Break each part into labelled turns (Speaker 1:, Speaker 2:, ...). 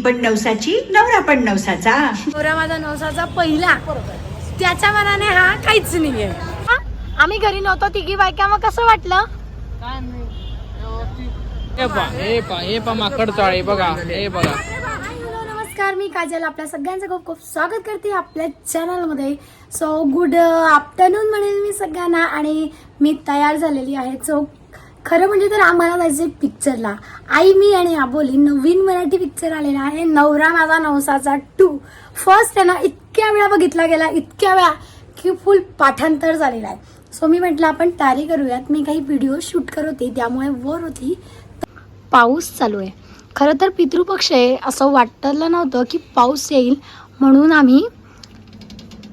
Speaker 1: पण नवसाची नवरा पण नवसाचा.
Speaker 2: नवरा माझा नवसाचा पहिला. त्याच्या मनाने हा काहीच नाहीये. हा? आम्ही घरी नव्हतो तिघी बायका मग कसं वाटलं?
Speaker 3: हे पा हे पा हे पा माकड चाळे बघा हे बघा.
Speaker 2: हॅलो नमस्कार मी काजल आपल्या सगळ्यांचं खूप खूप स्वागत करते आपल्या चॅनलमध्ये सो गुड आफ्टरनून म्हणेल मी सगळ्यांना आणि मी तयार झालेली आहे. सो खरं म्हणजे तर आम्हाला जायचं पिक्चरला आई मी आणि आबोली नवीन मराठी पिक्चर आलेला आहे. नवरा माझा नवसाचा टू फर्स्ट त्यांना इतक्या वेळा बघितला गेला इतक्या वेळा की फुल पाठांतर झालेला आहे. सो मी म्हटलं आपण तयारी करूयात. मी काही व्हिडिओ शूट करत होते त्यामुळे वर होती. पाऊस चालू आहे. खरं तर पितृपक्ष आहे असं वाटलं नव्हतं की पाऊस येईल म्हणून आम्ही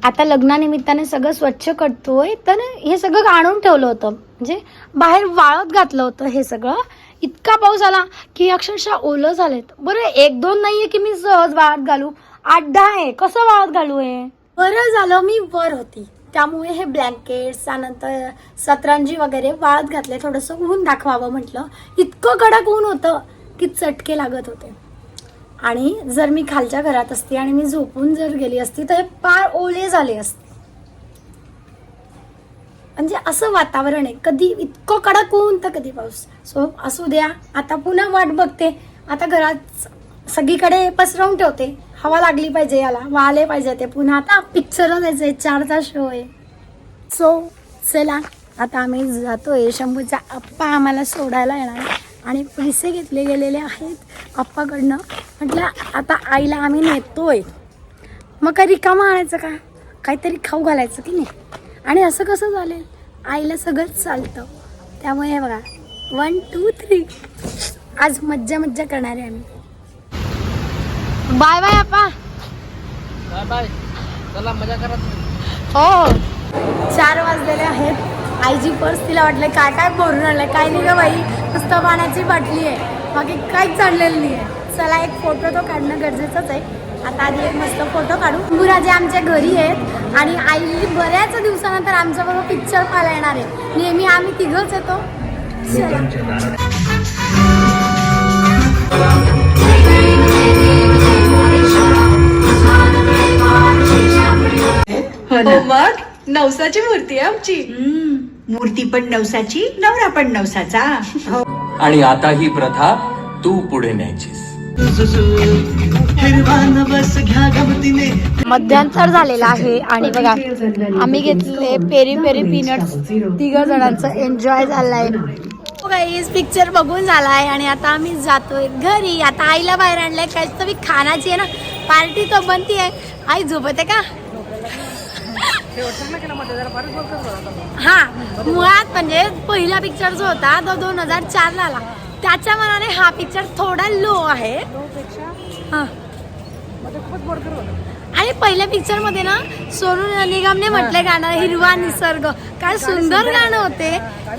Speaker 2: आता लग्नानिमित्ताने सगळं स्वच्छ करतोय. तर हे सगळं आणून ठेवलं होतं. म्हणजे बाहेर वाळत घातलं होतं हे सगळं. इतका पाऊस आला की अक्षरशः ओलं झालेत. बरं एक दोन नाही आहे की मी सहज वाळत घालू? आठ दहा आहे. कसं वाळत घालू हे? बरं झालं मी वर होती. त्यामुळे हे ब्लँकेट्स त्यानंतर सतरंजी वगैरे वाळत घातले. थोडंसं ऊन दाखवावं म्हटलं. इतकं कडक ऊन होतं की चटके लागत होते. आणि जर मी खालच्या घरात असते आणि मी झोपून जर गेली असती तर हे पार ओले झाले असते. म्हणजे असं वातावरण आहे. कधी इतकं कडक ऊन तर कधी पाऊस. सो असू द्या. आता पुन्हा वाट बघते. आता घरात सगळीकडे पसरवून ठेवते. हवा लागली पाहिजे याला. वाले पाहिजे ते. पुन्हा आता पिक्चर जायचंय. चारचा शो आहे. सो चला. आता आम्ही जातोय. शंभूचा आप्पा आम्हाला सोडायला येणार आणि पैसे घेतले गेलेले आहेत आप्पाकडनं. म्हटलं आता आईला आम्ही नेतोय. मग काय रिकामा आणायचं का? काहीतरी खाऊ घालायचं की नाही? आणि असं कसं चालेल? आईला सगळंच चालतं. त्यामुळे हे बघा वन टू थ्री आज मज्जा मज्जा करणार आहे आम्ही. बाय बाय आप्पा
Speaker 3: बाय बाय चला मजा करा
Speaker 2: हो चार वाजलेले आहेत. आईची पर्स तिला वाटलं काय काय भरून आणलं काय नाही ग बाई नुसतं पाण्याची बाटली आहे. बाकी काहीच आणलेलं नाही आहे चला एक फोटो तो काढणं गरजेचंच आहे. आता आधी एक मस्त फोटो काढू. गुराजे आमच्या घरी आहेत आणि आई बऱ्याच दिवसानंतर आमच्याबरोबर पिक्चर पाहायला येणार आहे. नेहमी आम्ही तिघच येतो. चला
Speaker 1: हो ना. मग नवसाची मूर्ती आहे आमची. मूर्ती पण नवसाची नवरा पण नवसाचा. हो.
Speaker 4: आणि आता ही प्रथा तू पुढे न्यायचीस.
Speaker 2: मध्यांतर झालेला आहे आणि बघा आम्ही घेतले पेरी पेरी पीनट्स तिघ जणांचं एन्जॉय हो झालाय. पिक्चर बघून झाला आहे आणि आता आम्ही जातोय घरी. आता आईला बाहेर आणलंय. काय तरी खानाची आहे ना? पार्टी तो बनती आहे. आई झोपते का? हा मुळात म्हणजे पहिला पिक्चर जो होता तो दोन हजार चार झाला आला. त्याच्या मनाने हा पिक्चर थोडा लो आहे. हा. आणि पहिल्या पिक्चरमध्ये ना सोनू निगमने म्हटलं गाणं हिरवा निसर्ग. काय सुंदर गाणं होते.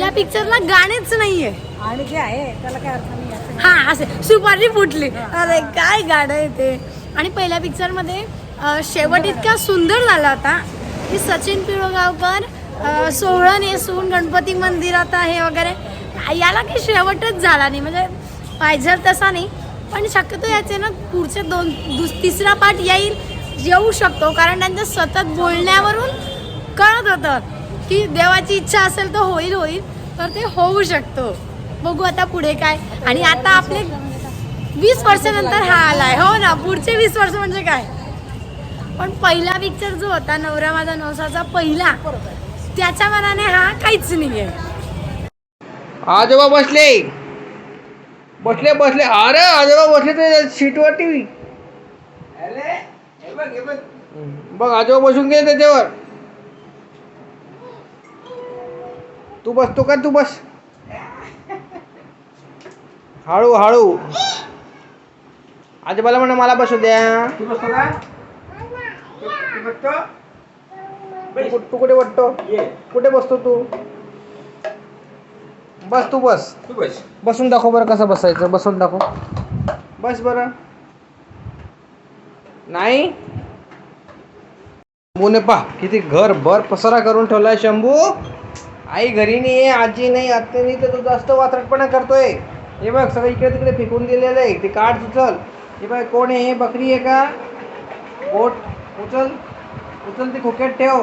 Speaker 2: या पिक्चरला गाणेच नाहीये.
Speaker 5: आणि जे आहे त्याला काय अर्थ नाही.
Speaker 2: हा असे सुपारी फुटली. अरे काय गाणं आहे ते. आणि पहिल्या पिक्चरमध्ये शेवट इतका सुंदर झाला होता. की सचिन पिळगावकर सोहळं नेसून गणपती मंदिरात आहे वगैरे. याला काही शेवटच झाला नाही. म्हणजे पाहिजे तसा नाही. पण शक्यतो याचे ना पुढचे दोन दुस तिसरा पाठ येईल येऊ शकतो. कारण त्यांच्या सतत बोलण्यावरून कळत होतं की देवाची इच्छा असेल तर होईल होईल. तर ते होऊ शकतो. बघू आता पुढे काय. आणि आता आपले वीस वर्षानंतर हा आलाय. हो ना पुढचे वीस वर्ष म्हणजे काय? पण पहिला पिक्चर जो होता नवरा माझा नवसाचा पहिला त्याच्या मनाने हा काहीच नाही आहे
Speaker 3: आजोबा बसले. बसले बसले. अरे आजोबा बसले ते सीटवर टीव्ही बघ आजोबा बसून गेले त्याच्यावर. तू बसतो का तू बस? हळू हळू. आजोबाला म्हणा मला बसू द्या. तू बसतो का? तू तू कुठे बसतो? कुठे बसतो तू? बस तू बस.
Speaker 4: तू बस.
Speaker 3: बसून दाखव बरं कसं बसायचं. बसून दाखव. बस बरं. नाही? शंभूने पा किती घर भर पसारा करून ठेवलाय शंभू. आई घरी नाही आहे आजी नाही आत्या नाही तर तू जास्त वात्रटपणा करतोय. हे बघ सगळं इकडे तिकडे फेकून दिलेलं आहे. ते काढ तू चल हे बाय कोण आहे हे? बकरी आहे का? बोट उचल. उचल ती खोक्यात ठेव.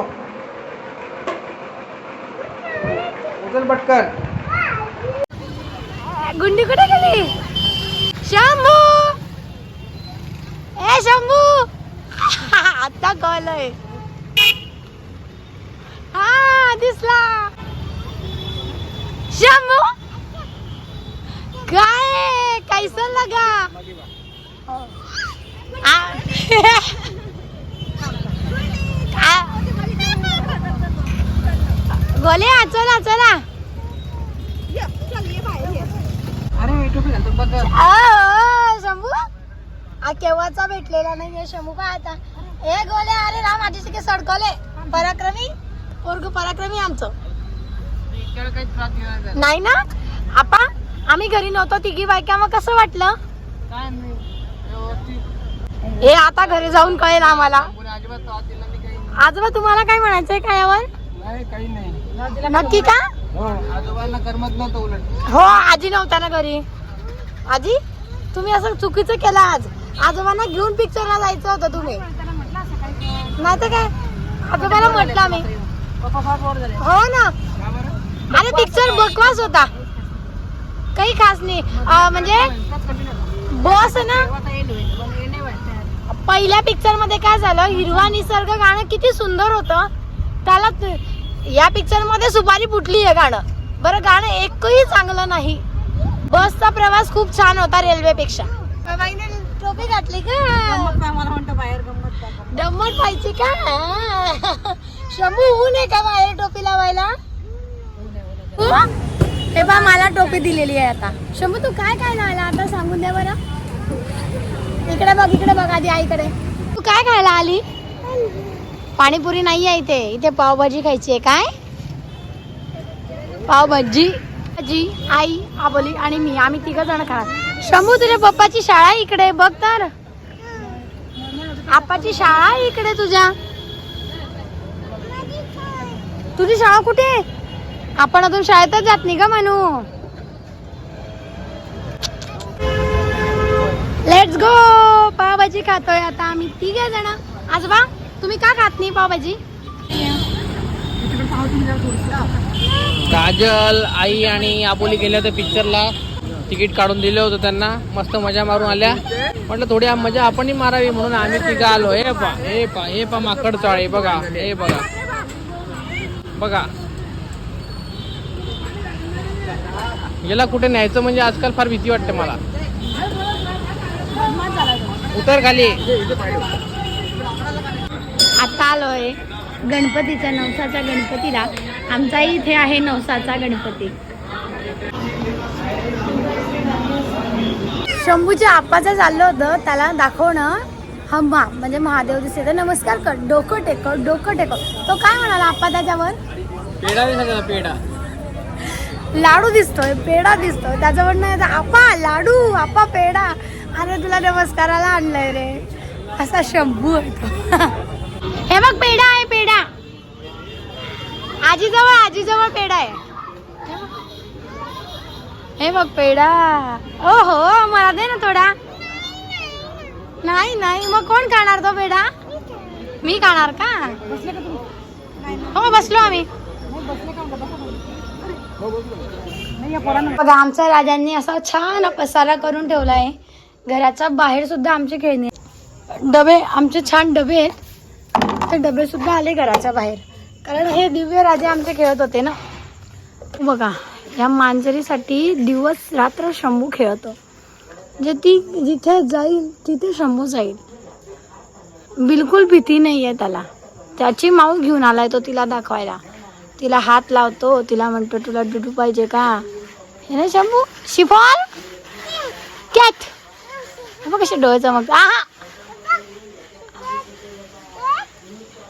Speaker 3: उचल पटकन.
Speaker 2: गुंडी कुठे गेली? शंभू! ए शंभू! आता कळलंय हा दिसला. शंभू! काय कैसन लगा गोले चला चला
Speaker 3: अरे टोपी घालतो बघ.
Speaker 2: आ, शंभू? हा केव्हाचा भेटलेला नाहीये शंभू काय आता? ए गोले अरे राम माझी शिके सडकले पराक्रमी? पोरग पराक्रमी आमचं. नाही. ना? आपा आम्ही घरी नव्हतो तिघी बायका मग कसं वाटलं? हे आता घरी जाऊन कळेल आम्हाला.
Speaker 3: नाही
Speaker 2: आजोबा तुम्हाला काय म्हणायचंय काय यावर
Speaker 3: नाही काही नाही.
Speaker 2: नक्की का?
Speaker 3: हो
Speaker 2: आजी नव्हता ना घरी. आजी तुम्ही असं चुकीचं केलं आज. आजोबांना घेऊन पिक्चरला जायचं होतं तुम्ही. नाही तर काय? आजोबाला म्हटलं आम्ही. हो ना. अरे पिक्चर बकवास होता. काही खास नाही. म्हणजे बॉस ना? पहिल्या पिक्चरमध्ये काय झालं? हिरवा निसर्ग गाणं किती सुंदर होतं. त्याला या पिक्चरमध्ये सुपारी फुटली आहे गाणं. बरं गाणं एकही चांगलं नाही. बसचा प्रवास खूप छान होता रेल्वेपेक्षा. टोपी घातली का?
Speaker 5: मला म्हणतो बाहेर गंमत.
Speaker 2: डम्मट पाहिजे का? शंभू ऊन आहे का बाहेर टोपी लावायला? हं? हे बा मला टोपी दिलेली आहे आता. शंभू तू काय काय लावला आता सांगून दे बरं. इकडे बघ इकडे बघ आधी आईकडे. तू काय खायला आली? पाणीपुरी नाही आहे इथे. इथे पावभाजी खायची आहे काय? पावभाजी. आजी आई आबोली आणि मी. आम्ही तिघ जण खाणार शंभू तुझ्या पप्पाची शाळा इकडे बघ तर. आपाची शाळा आहे इकडे तुझ्या. तुझी शाळा कुठे आहे? आपण अजून शाळेतच जात नाही का म्हणू लेट्स गो पावभाजी खातोय आता आम्ही तिघ जण. आजोबा तुम्ही का खात नाही पावभाजी?
Speaker 3: काजल आई आणि आबोली गेल्या होत्या पिक्चरला तिकीट काढून दिलं होतं त्यांना. मस्त मजा मारून आल्या. म्हटलं थोडी मजा आपणही मारावी म्हणून आम्ही तिघं आलो. हे पा हे पा हे पा माकड चाळे बघा. हे बघा. बघा. याला कुठे न्यायचं म्हणजे आजकाल फार भीती वाटते मला. उतर खाली.
Speaker 2: आता आलोय. गणपतीच्या नवसाच्या गणपतीला. आमचाही इथे आहे नवसाचा गणपती. शंभूच्या आप्पाचं चाललं होतं त्याला दाखवणं. हम्मा म्हणजे महादेव दिसते तर नमस्कार कर डोकं टेक डोकं टेक तो काय म्हणाला आप्पा त्याच्यावर?
Speaker 3: दिसा पेढा.
Speaker 2: लाडू दिसतोय पेढा दिसतोय. त्याच्यावर नाही आपा लाडू आपा पेढा. अरे तुला नमस्काराला आणलंय रे. असा शंभू आहे तो. हे बघ पेढा आजीजवळ आजीजवळ पेढा आहे. हे बघ पेढा. ओ हो मला दे ना थोडा. नाही नाही. मग कोण खाणार तो पेढा? मी खाणार का? हो बसलो आम्ही. बघा आमच्या राजांनी असा छान पसारा करून ठेवलाय. घराच्या बाहेर सुद्धा आमचे खेळणे डबे आमचे छान डबे आहेत. ते डबे सुद्धा आले घराच्या बाहेर. कारण हे दिव्य राजे आमचे खेळत होते ना. बघा या मांजरीसाठी दिवस रात्र शंभू खेळतो. जे ती जिथे जाईल तिथे शंभू जाईल. बिलकुल भीती नाही आहे त्याला. त्याची माऊ घेऊन आलाय तो तिला दाखवायला. तिला हात लावतो तिला म्हणतो तुला डुडू पाहिजे का? हे ना शंभू? Schiphol cat? बघ कसे डोळे चमकतो आहा!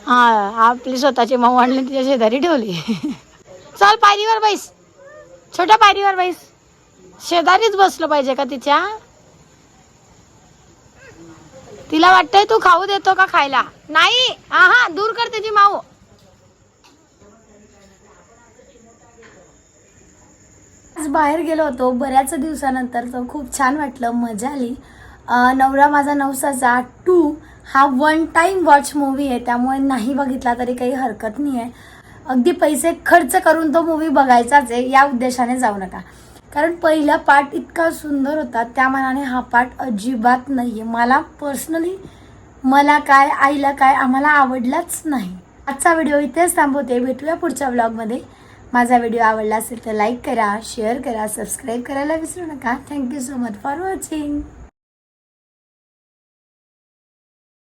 Speaker 2: हा आपली स्वतःची माऊ आणली तिच्या शेजारी ठेवली. चल पायरीवर बैस. छोट्या पायरीवर बैस. शेजारीच बसलो पाहिजे का तिच्या? तिला वाटतंय तू खाऊ देतो का खायला? नाही हा दूर कर त्याची माऊ. आज बाहेर गेलो होतो बऱ्याच दिवसानंतर. तर खूप छान वाटलं मजा आली. नवरा माझा नवसाचा टू. हा वन टाईम वॉच मूवी आहे त्यामुळे नाही बघितला तरी काही हरकत नाही आहे अगदी पैसे खर्च करून तो मूवी बघायचाच आहे या उद्देशाने जाऊ नका. कारण पहिला पार्ट इतका सुंदर होता त्या मनाने हा पार्ट अजिबात नाही आहे मला पर्सनली मला काय आईला काय आम्हाला आवडलाच नाही. आजचा व्हिडिओ इथेच थांबवते. भेटूया पुढच्या व्लॉगमध्ये माझा व्हिडिओ आवडला असेल तर लाईक करा शेअर करा सबस्क्राईब करायला विसरू नका. Thank you so much for watching